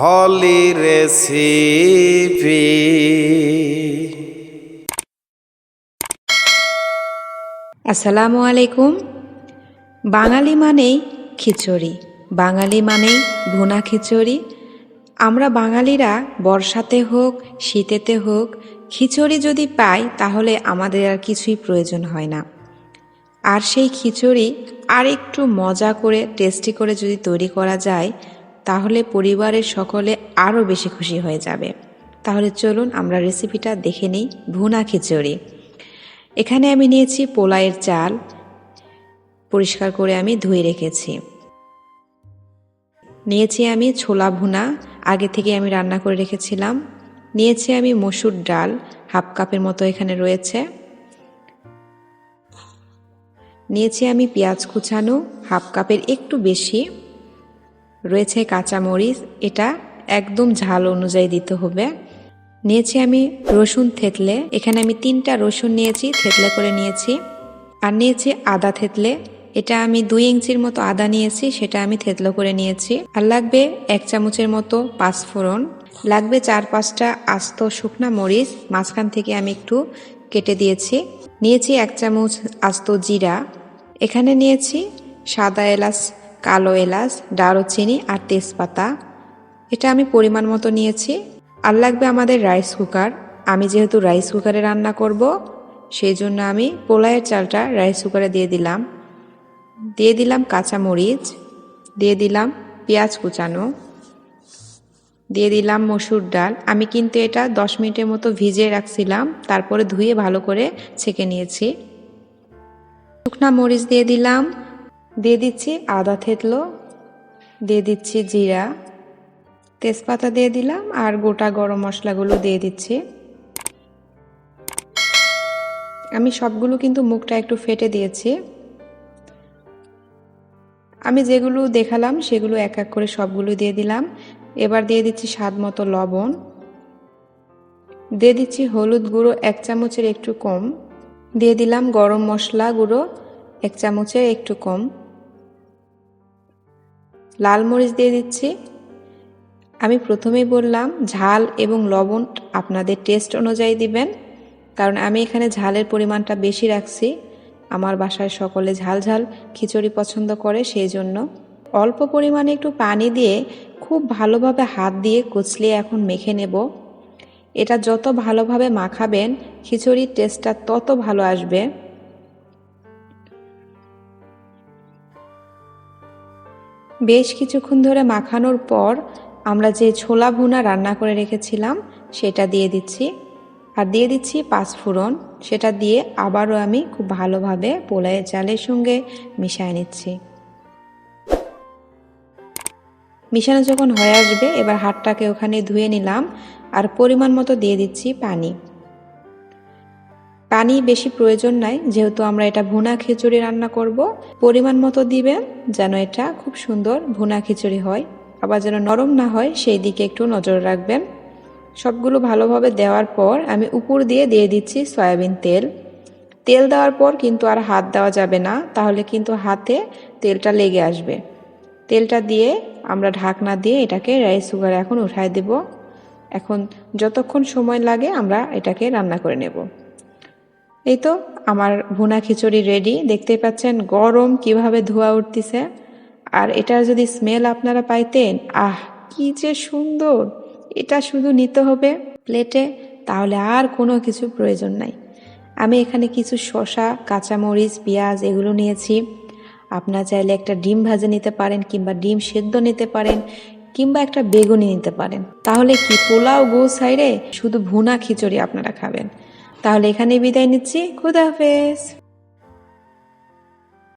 হলি recipe. আসসালামু আলাইকুম। বাঙালি মানেই খিচুড়ি, বাঙালি মানেই ভুনা খিচুড়ি। আমরা বাঙালিরা বর্ষাতে হোক, শীতেতে হোক, খিচুড়ি যদি পাই তাহলে আমাদের আর কিছুই প্রয়োজন হয় না। আর সেই খিচুড়ি আর একটু মজা করে, টেস্টি করে যদি তৈরি করা যায় তাহলে পরিবারের সকলে আরও বেশি খুশি হয়ে যাবে। তাহলে চলুন আমরা রেসিপিটা দেখে নিই ভুনা খিচুড়ি। এখানে আমি নিয়েছি পোলাইয়ের চাল। পরিষ্কার করে আমি ধুয়ে রেখেছি। নিয়েছি আমি ছোলা ভুনা। আগে থেকে আমি রান্না করে রেখেছিলাম। নিয়েছি আমি মসুর ডাল, হাফ কাপের মতো এখানে রয়েছে। নিয়েছি আমি পেঁয়াজ কুচানো, হাফ কাপের একটু বেশি। রয়েছে কাঁচামরিচ। এটা একদম ঝাল অনুযায়ী দিতে হবে। নিয়েছি আমি রসুন থেতলে। এখানে আমি তিনটা রসুন নিয়েছি, থেতলে করে নিয়েছি। আর নিয়েছি আদা থেতলে। এটা আমি দুই ইঞ্চির মতো আদা নিয়েছি, সেটা আমি থেতলো করে নিয়েছি। আর লাগবে এক চামচের মতো পাঁচফোড়ন। লাগবে চার পাঁচটা আস্ত শুকনা মরিচ। মাঝখান থেকে আমি একটু কেটে দিয়েছি। নিয়েছি এক চামচ আস্ত জিরা। এখানে নিয়েছি সাদা এলাচ কালো এলাচ, দারুচিনি আর তেজপাতা। এটা আমি পরিমাণ মতো নিয়েছি। আর লাগবে আমাদের রাইস কুকার আমি যেহেতু রাইস কুকারে রান্না করব, সেই জন্য আমি পোলায়ের চালটা রাইস কুকারে দিয়ে দিলাম। দিয়ে দিলাম কাঁচা মরিচ, দিয়ে দিলাম পেঁয়াজ কুচানো, দিয়ে দিলাম মসুর ডাল। আমি কিন্তু এটা দশ মিনিটের মতো ভিজিয়ে রাখছিলাম, তারপরে ধুয়ে ভালো করে ছেঁকে নিয়েছি। শুকনা মরিচ দিয়ে দিলাম দিয়ে দিচ্ছি আদা থেতলো, দিয়ে দিচ্ছি জিরা, তেজপাতা দিয়ে দিলাম আর গোটা গরম মশলাগুলো দিয়ে দিচ্ছি। আমি সবগুলো কিন্তু মুখটা একটু ফেটে দিয়েছি। আমি যেগুলো দেখালাম সেগুলো এক এক করে সবগুলো দিয়ে দিলাম। এবার দিয়ে দিচ্ছি স্বাদ মতো লবণ। দিয়ে দিচ্ছি হলুদ গুঁড়ো এক চামচের একটু কম। দিয়ে দিলাম গরম মশলা গুঁড়ো এক চামচের একটু কম। লাল মরিচ দিয়ে দিচ্ছি। আমি প্রথমেই বললাম, ঝাল এবং লবণ আপনাদের টেস্ট অনুযায়ী দিবেন। কারণ আমি এখানে ঝালের পরিমাণটা বেশি রাখছি। আমার বাসায় সকলে ঝাল ঝাল খিচুড়ি পছন্দ করে সেই জন্য। অল্প পরিমাণে একটু পানি দিয়ে খুব ভালোভাবে হাত দিয়ে কুচলিয়ে এখন মেখে নেব। এটা যত ভালোভাবে মাখাবেন, খিচুড়ির টেস্টটা তত ভালো আসবে। বেশ কিছুক্ষণ ধরে মাখানোর পর আমরা যে ছোলা ভুনা রান্না করে রেখেছিলাম, সেটা দিয়ে দিচ্ছি। আর দিয়ে দিচ্ছি পাঁচফোড়ন সেটা দিয়ে আবারও আমি খুব ভালোভাবে পোলাইয়ের চালের সঙ্গে মিশিয়ে নিচ্ছি। মিশানো যখন হয়ে আসবে, এবার হাতটাকে ওখানে ধুয়ে নিলাম। আর পরিমাণ মতো দিয়ে দিচ্ছি পানি। পানি বেশি প্রয়োজন নাই, যেহেতু আমরা এটা ভুনা খিচুড়ি রান্না করব। পরিমাণ মতো দিবেন যেন এটা খুব সুন্দর ভুনা খিচুড়ি হয়। আবার যেন নরম না হয়, সেই দিকে একটু নজর রাখবেন। সবগুলো ভালোভাবে দেওয়ার পর আমি উপর দিয়ে দিয়ে দিচ্ছি সয়াবিন তেল। তেল দেওয়ার পর কিন্তু আর হাত দেওয়া যাবে না, তাহলে কিন্তু হাতে তেলটা লেগে আসবে। তেলটা দিয়ে আমরা ঢাকনা দিয়ে এটাকে রাইস কুকারে এখন উঠায় দেব। এখন যতক্ষণ সময় লাগে আমরা এটাকে রান্না করে নেব। এই তো, আমার ভুনা খিচুড়ি রেডি দেখতেই পাচ্ছেন গরম কীভাবে ধোয়া উঠতেছে। আর এটার যদি স্মেল আপনারা পাইতেন, আহ, কি যে সুন্দর! এটা শুধু নিতে হবে প্লেটে তাহলে আর কোনো কিছু প্রয়োজন নাই। আমি এখানে কিছু শশা কাঁচামরিচ, পেঁয়াজ এগুলো নিয়েছি। আপনার চাইলে একটা ডিম ভাজে নিতে পারেন কিংবা ডিম সেদ্ধ নিতে পারেন কিংবা একটা বেগুনি নিতে পারেন। তাহলে কি পোলাও গো সাইডে শুধু ভুনা খিচুড়ি আপনারা খাবেন। তাহলে এখানে বিদায় নিচ্ছি। খুদা হাফেজ।